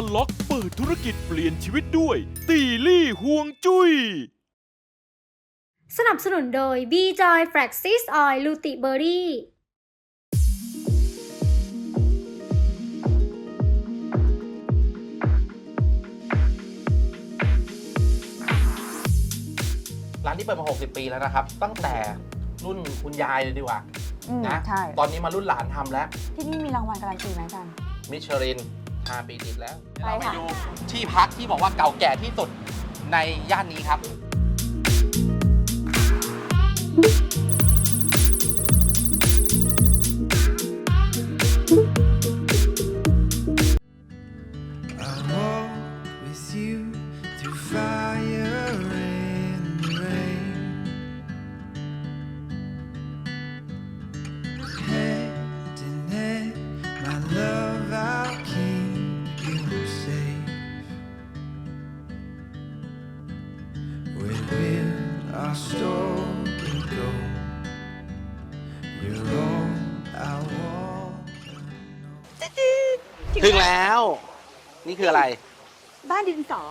สิ Unlock เปิดธุรกิจเปลี่ยนชีวิตด้วย ตีลี่ห่วงจุย้ย สนับสนุนโดย B Joy Flaxseed Oil l u t i b e r r y ร้านที่เปิดมา 60 ปีแล้วนะครับ ตั้งแต่รุ่นคุณยายเลยดีกว่าอืมนะใช่ ตอนนี้มารุ่นหลานทำแล้ว ที่นี่มีรางวัลการันตีไหมอาจารย์มิชลิน 5ปีติดแล้วไปเราไปค่ะ ดูที่พักที่บอกว่าเก่าแก่ที่สุดในย่านนี้ครับ I แล้ว นี่คืออะไร บ้านดินสอ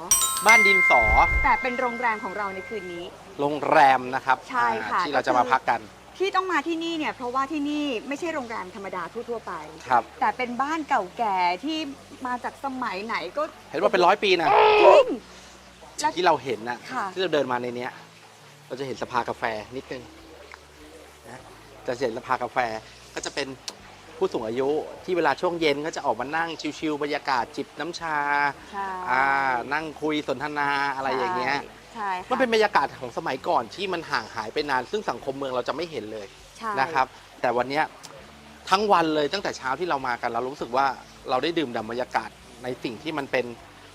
บ้านดินสอ แต่เป็นโรงแรมของเราในคืนนี้ โรงแรมนะครับใช่ค่ะ อ่าที่เราจะมาพักกัน ที่ต้องมาที่นี่เนี่ยเพราะว่าที่นี่ไม่ใช่โรงแรมธรรมดาทั่วๆไป ครับ แต่เป็นบ้านเก่าแก่ที่มาจากสมัยไหนก็เห็นว่าเป็นร้อยปีนะ จริง แล้วที่เราเห็นนะค่ะ ที่เราเดินมาในเนี้ย เราจะเห็นสภากาแฟนิดนึงนะจะเห็นสภากาแฟก็จะเป็น ผู้สูงอายุที่เวลาช่วงเย็นก็จะออกมานั่งชิวๆบรรยากาศจิบน้ำชาใช่อ่านั่งคุยสนทนาอะไรอย่างเงี้ยใช่ค่ะมันเป็นบรรยากาศของสมัยก่อนที่มันห่างหายไปนาน ซึ่งสังคมเมืองเราจะไม่เห็นเลยใช่นะครับ แต่วันเนี้ยทั้งวันเลยตั้งแต่เช้าที่เรามากันเรารู้สึกว่าเราได้ดื่มด่ำบรรยากาศในสิ่งที่มันเป็น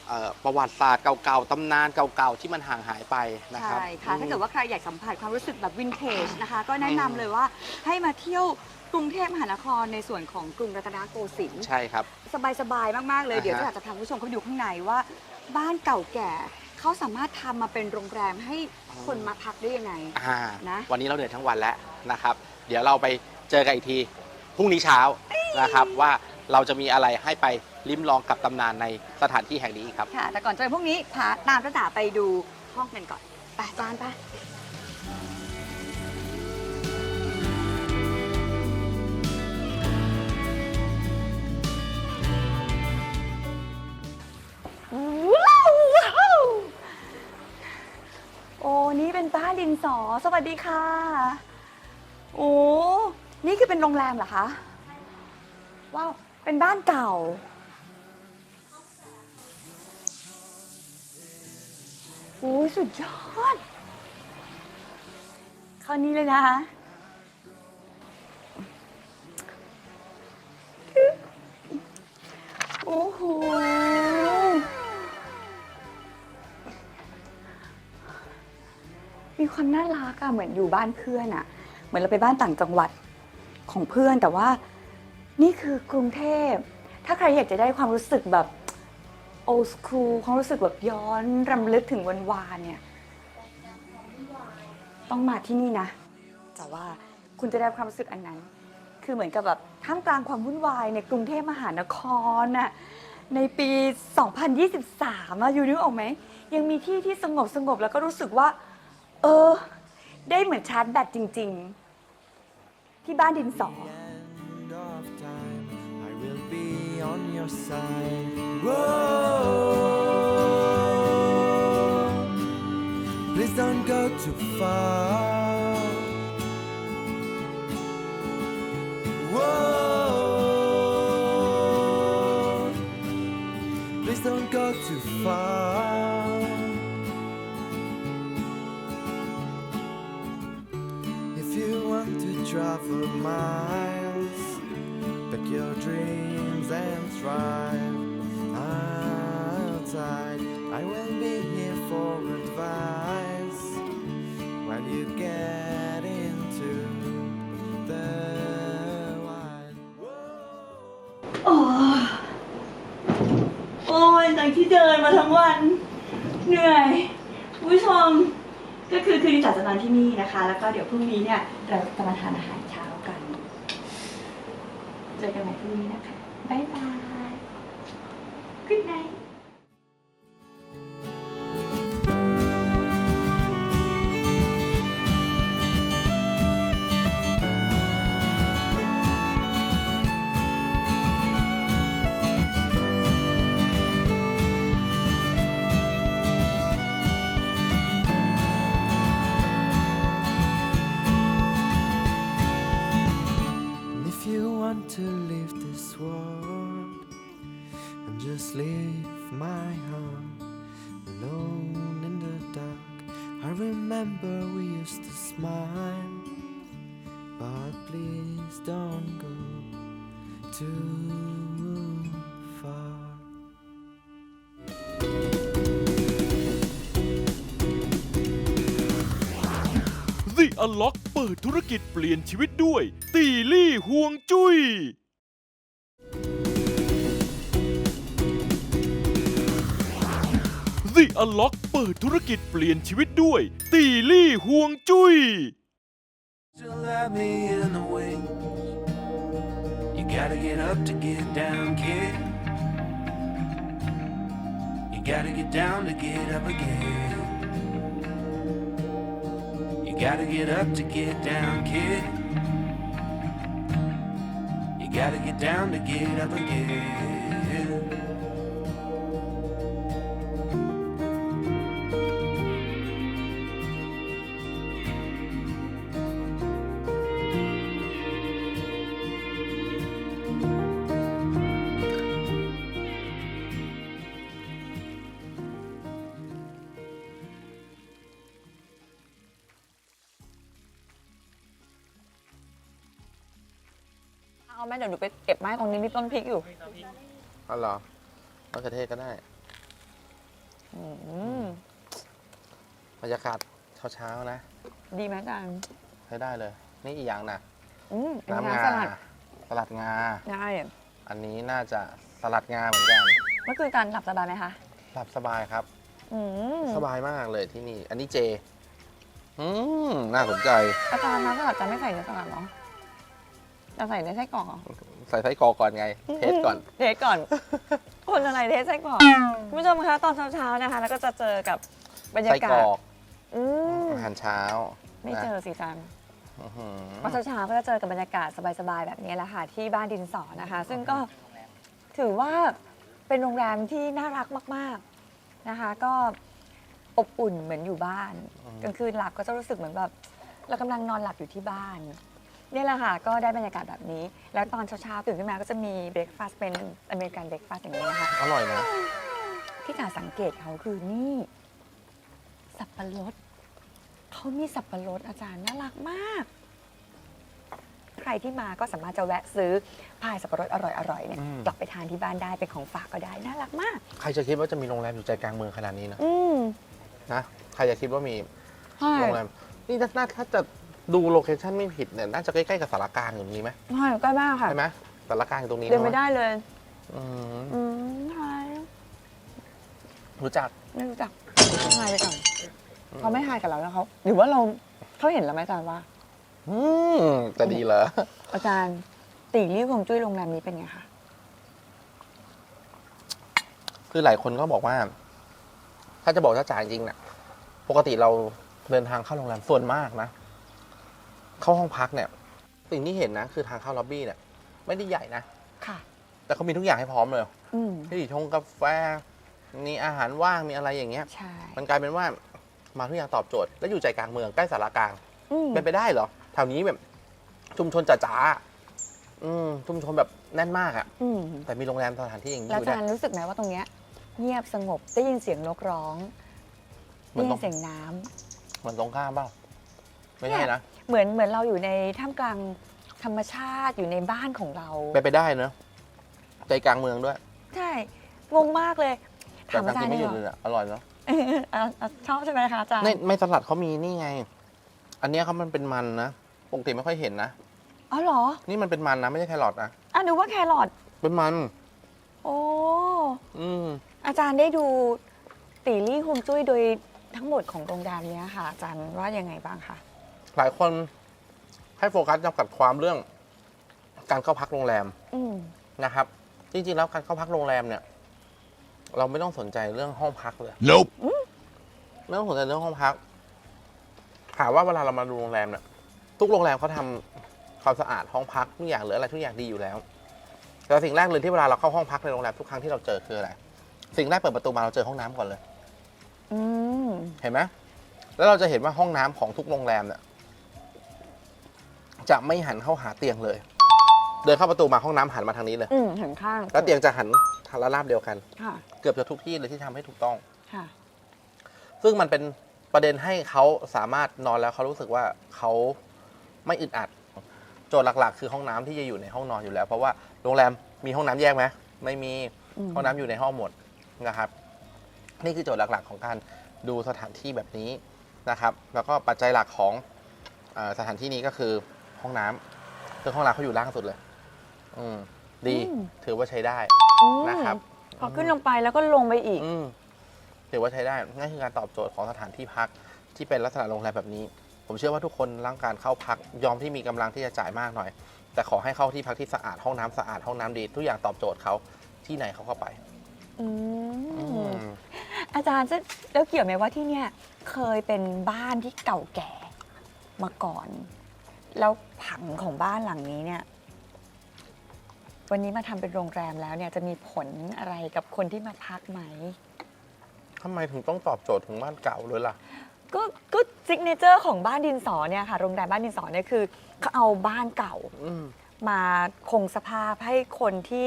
เอ่อประวัติศาสตร์เก่าๆตำนานเก่าๆที่มันห่างหายไปนะครับใช่ค่ะ อืม ถ้าเกิดว่าใครอยากสัมผัสความรู้สึกแบบวินเทจนะคะ ก็แนะนำเลยว่าให้มาเที่ยว กรุงเทพมหานครในส่วนของกรุงรัตนโกสินทร์ใช่ครับ สบายๆมากๆเลย อ่าฮะ เดี๋ยวจะอยากจะพาคุณผู้ชมเข้าไปดูข้างในว่า บ้านเก่าแก่เขาสามารถทำมาเป็นโรงแรมให้คนมาพักได้ยังไง อ่านะ วันนี้เราเหนื่อยทั้งวันแล้วนะครับ เดี๋ยวเราไปเจอกันอีกทีพรุ่งนี้เช้านะครับว่าเราจะมีอะไรให้ไปลิ้มลองกับตำนานในสถานที่แห่งนี้อีกครับ ค่ะ แต่ก่อนจะไปพวกนี้พาตามพระจ๋าไปดูห้องกันก่อนไปจานไป โอ้นี่เป็นบ้านดินสอ สวัสดีค่ะ โอ้นี่คือเป็นโรงแรมเหรอคะว้าวเป็นบ้านเก่า โอ้ยสุดยอดคราวนี้เลยนะคะ ความน่ารักอะเหมือนอยู่บ้านเพื่อนอะเหมือนเราไปบ้านต่างจังหวัดของเพื่อนแต่ว่านี่คือกรุงเทพ ถ้าใครอยากจะได้ความรู้สึกแบบโอสคูลความรู้สึกแบบย้อนรำลึกถึงวันวานเนี่ย ต้องมาที่นี่นะ แต่ว่าคุณจะได้ความรู้สึกอันนั้น คือเหมือนกับแบบท่ามกลางความวุ่นวายในกรุงเทพมหานครน่ะในปี 2023อะอยู่นึกออกไหม ยังมีที่ที่สงบสงบแล้วก็รู้สึกว่า เออ ได้เหมือนชาร์จแบตจริง ๆ ที่บ้านดินสอ end of time, I will be on your side. Whoa, please don't go too far. Travel miles, pack your dreams and thrive. Ah, side. I will be here for advice while you get into the wild. โอ้โอ้ยจากที่เดินมาทั้งวัน เหนื่อยคุณผู้ชม ก็คือคืนนี้จัดจะนอนที่นี่นะคะ แล้วก็เดี๋ยวพรุ่งนี้เนี่ย เราจะมาทานอาหาร เจอกันใหม่พรุ่งนี้นะคะ บ๊ายบาย Good night The Unlock เปิดธุรกิจเปลี่ยนชีวิตด้วย ตีลี่ห่วงจุย้ย The Unlock เปิดธุรกิจเปลี่ยนชีวิตด้วย ตีลี่ห่วงจุย้ย Still have me in the wings. You gotta get up to get down, kid. You gotta get down to get up again. You gotta get up to get down, kid. You gotta get down to get up again. ม่เดี๋ยวหนูไปเก็บไม้ตรงนี้มีต้นพริกอยู่อ๋อเหรอมะเขือเทศก็ได้อืมบรรยากาศเช้าๆนะ ดีไหมอาจารย์ใช้ได้เลย นี่อีกอย่างนะอืมเป็นน้ำน้ำงาสลัดสลัดงาได้อันนี้น่าจะสลัดงาเหมือนกันเมื่อคืนการหลับสบายไหมคะหลับสบายครับอืมสบายมากเลยที่นี่ อันนี้เจ อืมน่าสนใจ อาจารย์น้ำสลัดจะไม่ใส่เนื้อสลัดเหรอ จะใส่ในไส้กรอกเหรอใส่ไส้กรอกก่อนไง เทสก่อน เทสก่อน คนอะไรเทสไส้กรอกคุณผู้ชมคะตอนเช้าๆนะคะ แล้วก็จะเจอกับบรรยาไส้กากรศอกอืมอาหารเช้าไม่นะเจอสิจันอื้อหือตอนเช้าๆก็จะเจอกับบรรยากาศสบายๆแบบนี้แหละค่ะที่บ้านดินสอนะคะ ซึ่งก็ถือว่าเป็นโรงแรมที่น่ารักมากๆนะคะ ก็อบอุ่นเหมือนอยู่บ้านอืมกลางคืนหลับก็จะรู้สึกเหมือนแบบ เรากำลังนอนหลับอยู่ที่บ้าน เนี่ยแหละค่ะ ก็ได้บรรยากาศแบบนี้ แล้วตอนเช้าๆตื่นขึ้นมาก็จะมีเบรคฟาสต์เป็นอเมริกันเบรคฟาสต์อย่างนี้นะคะอร่อยนะ ที่ขาสังเกตเขาคือนี่ สับปะรดเขามีสับปะรดอาจารย์น่ารักมาก ใครที่มาก็สามารถจะแวะซื้อพายสับปะรดอร่อยๆเนี่ยอืม กลับไปทานที่บ้านได้เป็นของฝากก็ได้น่ารักมาก ใครจะคิดว่าจะมีโรงแรมอยู่ใจกลางเมืองขนาดนี้นะอืมนะใครจะคิดว่ามีใช่ โรงแรมนี่ถ้าถ้าจะ ดูโลเคชั่นไม่ผิดเนี่ยน่าจะใกล้ๆกับสารกลางอยู่นี้ไหมใช่ใกล้มากค่ะ ใช่ไหมสารกลางอยู่ตรงนี้เดินไม่ใช่หได้เลย อืมอืมใช่รู้จักไม่รู้จักทายไปก่อนเขาไม่ทายกับเราแล้วเขาหรือว่าเราเขาเห็นแล้วไหมอาจารย์ว่า อืมจะดีเหรออาจารย์ตีรี่ฮวงจุ้ยโรงแรมนี้เป็นไงคะคือหลายคนก็บอกว่า ถ้าจะบอกถ้าจ่ายจริงเนี่ยปกติเราเดินทางเข้าโรงแรมส่วนมากนะ เข้าห้องพักเนี่ย สิ่งที่เห็นนะคือทางเข้าล็อบบี้เนี่ย ไม่ได้ใหญ่นะ ค่ะ แต่เขามีทุกอย่างให้พร้อมเลยอืมที่ชงกาแฟ มีอาหารว่าง มีอะไรอย่างเงี้ย ใช่มันกลายเป็นว่ามาทุกอย่างตอบโจทย์ แล้วอยู่ใจกลางเมืองใกล้สารกลาง อืมเป็นไปได้เหรอ แถวนี้แบบ ชุมชนจ๋าๆอืมชุมชนแบบแน่นมากอะอืมแต่มีโรงแรมสถานที่อย่างนี้แล้วออายู่จาได้ รย์รู้สึกไหมว่าตรงเนี้ย เงียบสงบได้ยินเสียงนกร้องเหมืได้อนตรงยินเสียงน้ำ เหมือนตรงข้ามเปล่า ไม่ใช่นะ เหมือนเหมือนเราอยู่ในท่ามกลางธรรมชาติอยู่ในบ้านของเราเป็นไปได้เนอะใจกลางเมืองด้วยใช่งงมากเลยถามอาจารย์ไม่หยุดดีเลกว่ายอะอร่อยเนาะเออเอาเอาชอบใช่ไหมคะอาจารย์ในในสลัดเขามีนี่ไง อันเนี้ยเขามันเป็นมันนะปกติไม่ค่อยเห็นนะอ๋อเหรอนี่มันเป็นมันนะไม่ใช่แครอทนะอะนึกว่าแครอทเป็นมัน โอ้อืมอาจารย์ได้ดูตีลี่ฮวงจุ้ยโดยทั้งหมดของโรงแรมเนี้ยค่ะ อาจารย์ว่ายังไงบ้างคะ หลายคนให้โฟกัสจำกัดความเรื่องการเข้าพักโรงแรมอืมนะครับ จริงๆแล้วการเข้าพักโรงแรมเนี่ย เราไม่ต้องสนใจเรื่องห้องพักเลย Nope ไม่ต้องสนใจเรื่องห้องพักถามว่าเวลาเรามาดูโรงแรมเนี่ยทุกโรงแรมเขาทำความสะอาดห้องพักทุกอย่างหรืออะไรทุกอย่างดีอยู่แล้ว แต่สิ่งแรกเลยที่เวลาเราเข้าห้องพักในโรงแรมทุกครั้งที่เราเจอคืออะไรสิ่งแรกเปิดประตูมาเราเจอห้องน้ำก่อนเลย อืม เห็นไหมแล้วเราจะเห็นว่าห้องน้ำของทุกโรงแรมเนี่ย จะไม่หันเข้าหาเตียงเลย เดินเข้าประตูมาห้องน้ำหันมาทางนี้เลย อืมหันข้างแล้วเตียงจะหันทางระนาบเดียวกัน ค่ะ เกือบจะทุกที่เลยที่ทำให้ถูกต้อง ค่ะ ซึ่งมันเป็นประเด็นให้เขาสามารถนอนแล้วเขารู้สึกว่าเขาไม่อึดอัด โจทย์หลักๆ คือห้องน้ำที่จะอยู่ในห้องนอนอยู่แล้ว เพราะว่าโรงแรมมีห้องน้ำแยกไหมไม่มีอืม ห้องน้ำอยู่ในห้องหมดนะครับ นี่คือโจทย์หลักๆ ของการดูสถานที่แบบนี้นะครับ แล้วก็ปัจจัยหลักของเออสถานที่นี้ก็คือ ห้องน้ำซึ่งห้องน้ำเขาอยู่ล่างสุดเลย อืม ดีอืม ถือว่าใช้ได้ อืมนะครับพอขึ้นลงไปแล้วก็ลงไปอีก อืมถือว่าใช้ได้นั่นคือการตอบโจทย์ของสถานที่พักที่เป็นลักษณะโรงแรมแบบนี้ ผมเชื่อว่าทุกคนร่างการเข้าพักยอมที่มีกำลังที่จะจ่ายมากหน่อย แต่ขอให้เข้าที่พักที่สะอาดห้องน้ำสะอาดห้องน้ำดี ทุกอย่างตอบโจทย์เขาที่ไหนเขาก็ไป อือืมมอาจารย์จะแล้วเกี่ยวไหมว่าที่เนี่ยเคยเป็นบ้านที่เก่าแก่มาก่อน แล้ว ผังของบ้านหลังนี้เนี่ย วันนี้มาทำเป็นโรงแรมแล้วเนี่ยจะมีผลอะไรกับคนที่มาพักไหม ทำไมถึงต้องตอบโจทย์ถึงบ้านเก่าเลยล่ะ ก็ก็ซิกเนเจอร์ของบ้านดินสอเนี่ยค่ะโรงแรมบ้านดินสอเนี่ยคือเขาเอาบ้านเก่าอืม มาคงสภาพให้คนที่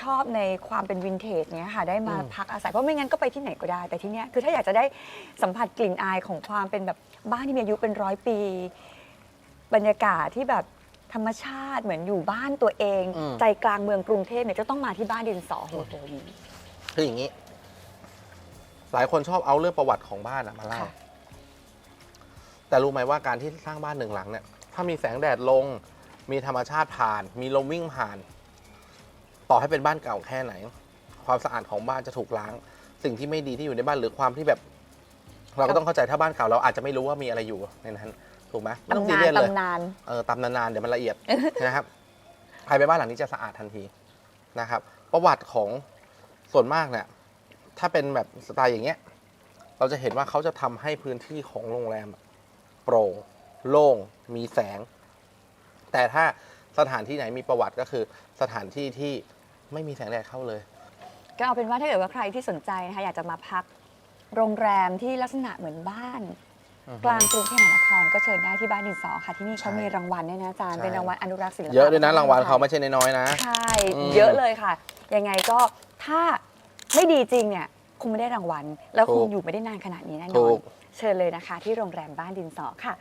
ชอบในความเป็นวินเทจเนี้ยค่ะได้มาอืม พักอาศัยเพราะไม่งั้นก็ไปที่ไหนก็ได้ แต่ที่เนี้ยคือถ้าอยากจะได้สัมผัสกลิ่นอายของความเป็นแบบบ้านที่มีอายุเป็นร้อยปี บรรยากาศที่แบบธรรมชาติเหมือนอยู่บ้านตัวเองใจกลางเมืองกรุงเทพเนี่ยจะต้องมาที่บ้านดินสอโฮโตลีคืออย่างนี้ หลายคนชอบเอาเรื่องประวัติของบ้านอะมาเล่า ค่ะ แต่รู้ไหมว่าการที่สร้างบ้านหนึ่งหลังเนี่ย ถ้ามีแสงแดดลง มีธรรมชาติผ่าน มีลมวิ่งผ่าน ต่อให้เป็นบ้านเก่าแค่ไหน ความสะอาดของบ้านจะถูกล้าง สิ่งที่ไม่ดีที่อยู่ในบ้านหรือความที่แบบ เราก็ต้องเข้าใจถ้าบ้านเก่าเราอาจจะไม่รู้ว่ามีอะไรอยู่ในนั้น ถูกไหมไม่ต้องซีตำนาเรีนยสเลยตำนาน เออตำนานๆเดี๋ยวมันละเอียด นะครับใครไปบ้านหลังนี้จะสะอาดทันทีนะครับ ประวัติของส่วนมากเนี่ยถ้าเป็นแบบสไตล์อย่างเงี้ย เราจะเห็นว่าเขาจะทำให้พื้นที่ของโรงแรมอะโปร่งโล่งมีแสง แต่ถ้าสถานที่ไหนมีประวัติก็คือ สถานที่ที่ไม่มีแสงแดดเข้าเลย ก็เอาเป็นว่าถ้าเกิดว่าใครที่สนใจนะคะอยากจะมาพัก โรงแรมที่ลักษณะเหมือนบ้านอือฮึ กลางกรุงเทพมหานครก็เชิญได้ที่บ้านดินสอค่ะที่นี่เขาใช่มีรางวัลด้วยนะอาจารย์ใช่ เป็นรางวัลอนุรักษ์ศิลปะเยอะด้วยนะรางวัลเขาไม่ใช่น้อยๆนะ ใช่อืมเยอะเลยค่ะ ยังไงก็ถ้าไม่ดีจริงเนี่ยคงไม่ได้รางวัล แล้วคงอยู่ไม่ได้นานขนาดนี้แน่นถูอนก เชิญเลยนะคะ ที่โรงแรมบ้านดินสอค่ะ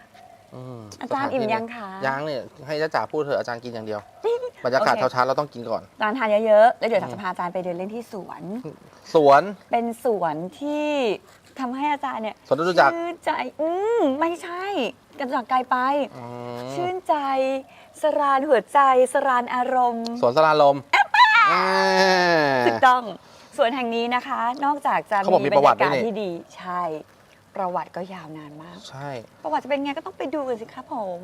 อืมอาจารย์อิ่มยังคะ ยังเนี่ยให้จ้าจ๋าพูดเถอะอาจารย์กินอย่างเดียวบรรยากาศโอเค เช้าๆเราต้องกินก่อน ร้านทานเยอะๆแล้วเดี๋ยวจะพาอาจารย์ไปเดินเล่นที่สวน สวน เป็นสวนที่ ทำให้อาจารย์เนี่ยสวนจตุจักรชื่นใจอืมไม่ใช่กันจากไกลไป อืมชื่นใจ สรานหัวใจ สรานอารมณ์สวนสลาลมอ่า ถูกต้องสวนแห่งนี้นะคะ นอกจากจะเขาบอกมีมีบรประรวัยาติด้กาวยศนี่ ที่ดีใช่ ประวัติก็ยาวนานมาก ใช่ ประวัติจะเป็นไงก็ต้องไปดูกันสิครับผม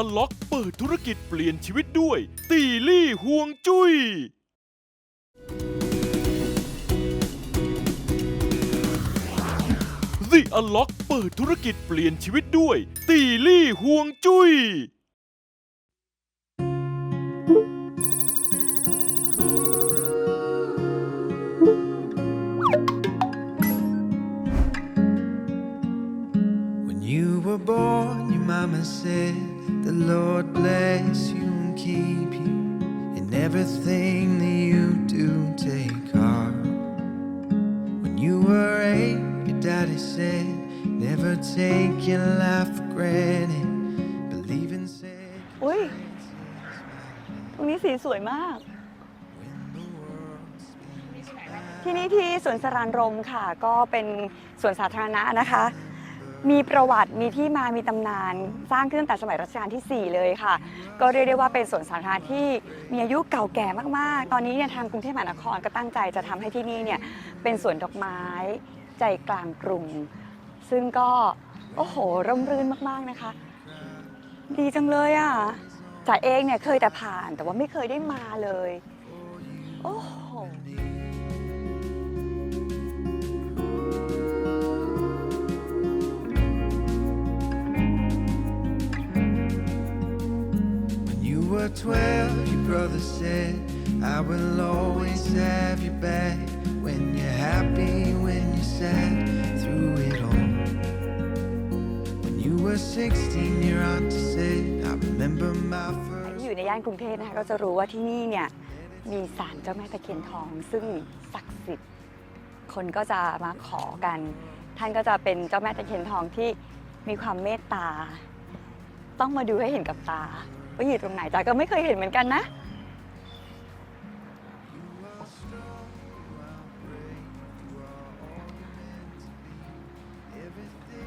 The Unlock เปิดธุรกิจเปลี่ยนชีวิตด้วย ตีลี่ห่วงจุย้ย The Unlock เปิดธุรกิจเปลี่ยนชีวิตด้วย ตีลี่ห่วงจุย้ย When you were born, your mama said, Lord bless you and keep you in everything that you do. Take heart. When you were eight, your daddy said, Never take your life for granted. Believe in said. อุ้ย ตรงนี้สีสวยมาก ที่นี่ที่สวนสรานรมค่ะ ก็เป็นสวนสาธารณะนะคะ มีประวัติมีที่มามีตำนาน สร้างขึ้นตั้งแต่สมัยรัชกาลที่ 4 เลยค่ะ ก็เรียกได้ว่าเป็นสวนสาธารณะที่มีอายุเก่าแก่มากๆ ตอนนี้เนี่ยทางกรุงเทพมหานครก็ตั้งใจจะทำให้ที่นี่เนี่ยเป็นสวนดอกไม้ ใจกลางกรุง ซึ่งก็ โอ้โห ร่มรื่นมากๆนะคะ ดีจังเลยอะจ๋าเองเนี่ยเคยแต่ผ่านแต่ว่าไม่เคยได้มาเลย โอ้โห you were your brother said, I will always have your back. When you're happy, when you're sad, through it all. When you were 16, your auntie said, I remember my first. ที่อยู่ในย่านกรุงเทพนะคะก็จะรู้ว่าที่นี่เนี่ยมีศาลเจ้าแม่ตะเคียนทอง ซึ่งศักดิ์สิทธิ์ คนก็จะมาขอกัน ท่านก็จะเป็นเจ้าแม่ตะเคียนทองที่มีความเมตตา ต้องมาดูให้เห็นกับตา ว่าอยู่ตรงไหนจ๋าก็ไม่เคยเห็นเหมือนกันนะ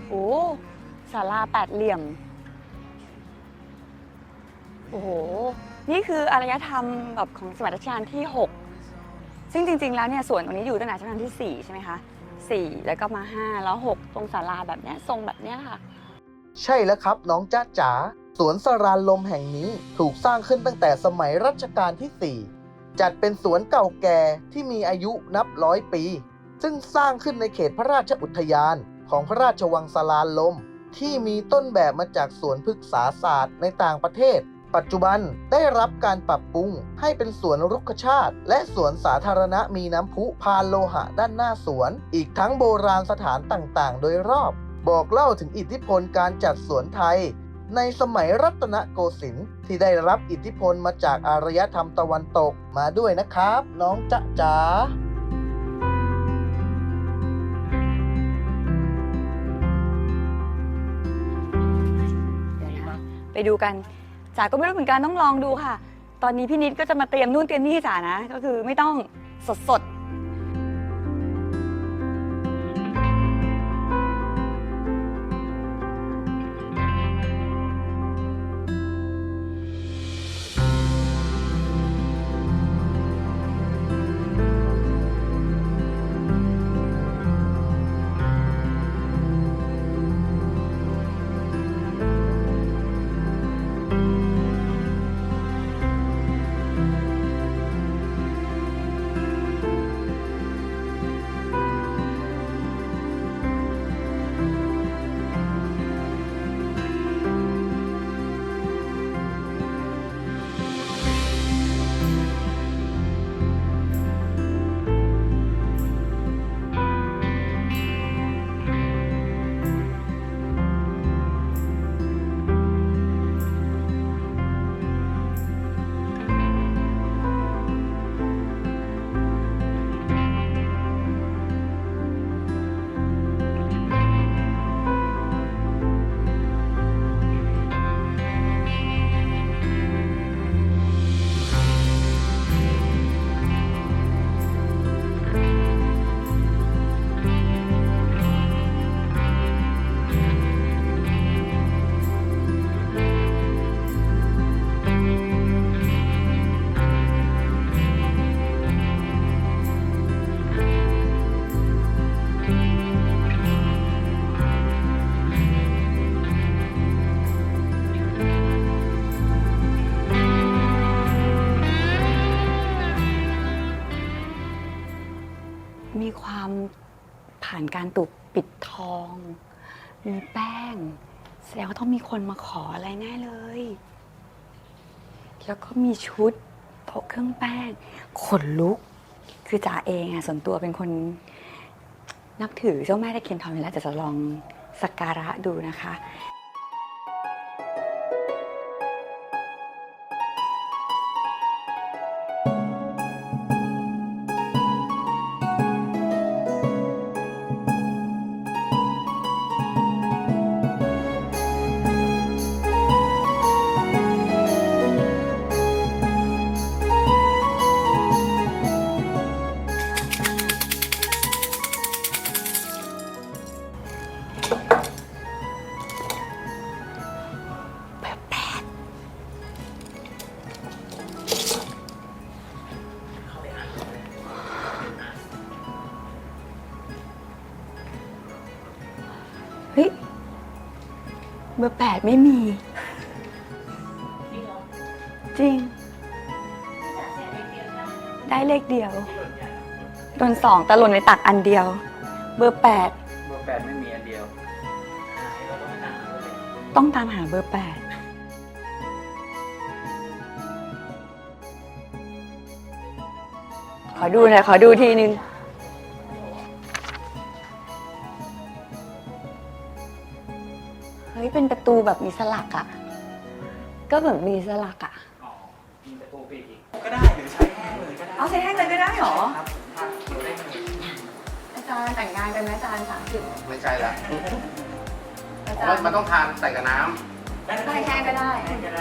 โอ้ศาลาแปดเหลี่ยม โอ้โห นี่คืออารยธรรมแบบของสมัยรัชกาลที่ 6 ซึ่งจริง ๆ แล้วเนี่ยส่วนตรงนี้อยู่ตั้งแต่รัชกาลที่ 4 ใช่ไหมคะ 4 แล้วก็มา 5 แล้ว 6 ตรงศาลาแบบเนี้ยทรงแบบเนี้ยค่ะ ใช่แล้วครับ น้องจ๊ะจ๋า สวนสรานลมแห่งนี้ถูกสร้างขึ้นตั้งแต่สมัยรัชกาลที่ 4 จัดเป็นสวนเก่าแก่ที่มีอายุนับร้อยปี ซึ่งสร้างขึ้นในเขตพระราชอุทยานของพระราชวังสรานลม ที่มีต้นแบบมาจากสวนพฤกษาศาสตร์ในต่างประเทศ ปัจจุบันได้รับการปรับปรุงให้เป็นสวนรุกชาติ และสวนสาธารณะมีน้ำพุพานโลหะด้านหน้าสวน อีกทั้งโบราณสถานต่างๆ โดยรอบ บอกเล่าถึงอิทธิพลการจัดสวนไทย ในสมัยรัตนโกสินทร์ที่ได้รับอิทธิพลมาจากอารยธรรมตะวันตกมาด้วยนะครับ น้องจ๊ะจ๋าไปดูกันจ๋าก็ไม่รู้เหมือนกันต้องลองดูค่ะ ตอนนี้พี่นิดก็จะมาเตรียมนู่นเตรียมนี่ให้จ๋านะ ก็คือไม่ต้องสดส ผ่านการตุกปิดทองมีแป้ง แสดงว่าต้องมีคนมาขออะไรแน่เลย แล้วก็มีชุดโต๊ะเครื่องแป้งขนลุก คือจ๋าเองอะส่วนตัวเป็นคนนับถือเจ้าแม่ตะเคียนทองอยู่แล้วแต่จะลองสักการะดูนะคะ ไม่มี จริง ได้เลขเดียวโดนสองแต่หล่นในตักอันเดียว เบอร์แปดเบอร์แปดไม่มีอันเดียว ต้องตามหาเบอร์แปดขอดูหน่อยขอดูทีนึง ตูแบบมีสลักอะ่ะ ก็เหมือนมีสลักอะ่ะก็ได้หรือใช้แห้งเลยก็ได้เอาใช้แห้งเลยก็ได้หรอ ครับถ้าเขียวได้หนึ่งอาจารย์แต่งงานกันไหมอาจารย์สามสิบไม่ใช่ละอาเพจารราะย์มันต้องทานใส่กับน้ได้แห้งก็ได้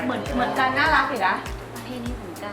เหมือนเหมือนกันน่ารักอยู่นะ ประเพณีสงกร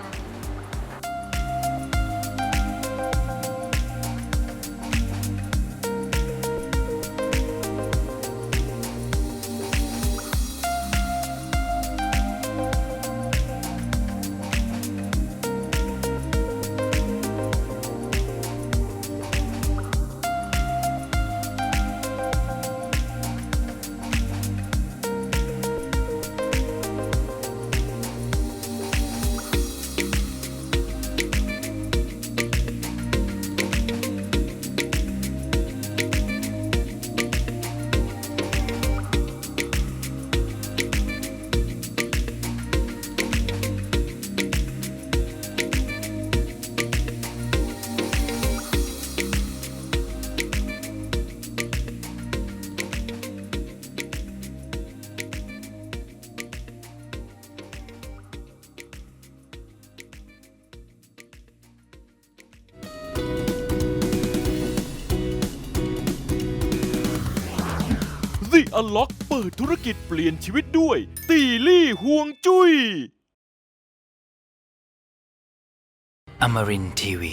านต์ The Unlock เปิดธุรกิจเปลี่ยนชีวิตด้วย ตีลี่ห่วงจุย้ย Amarin TV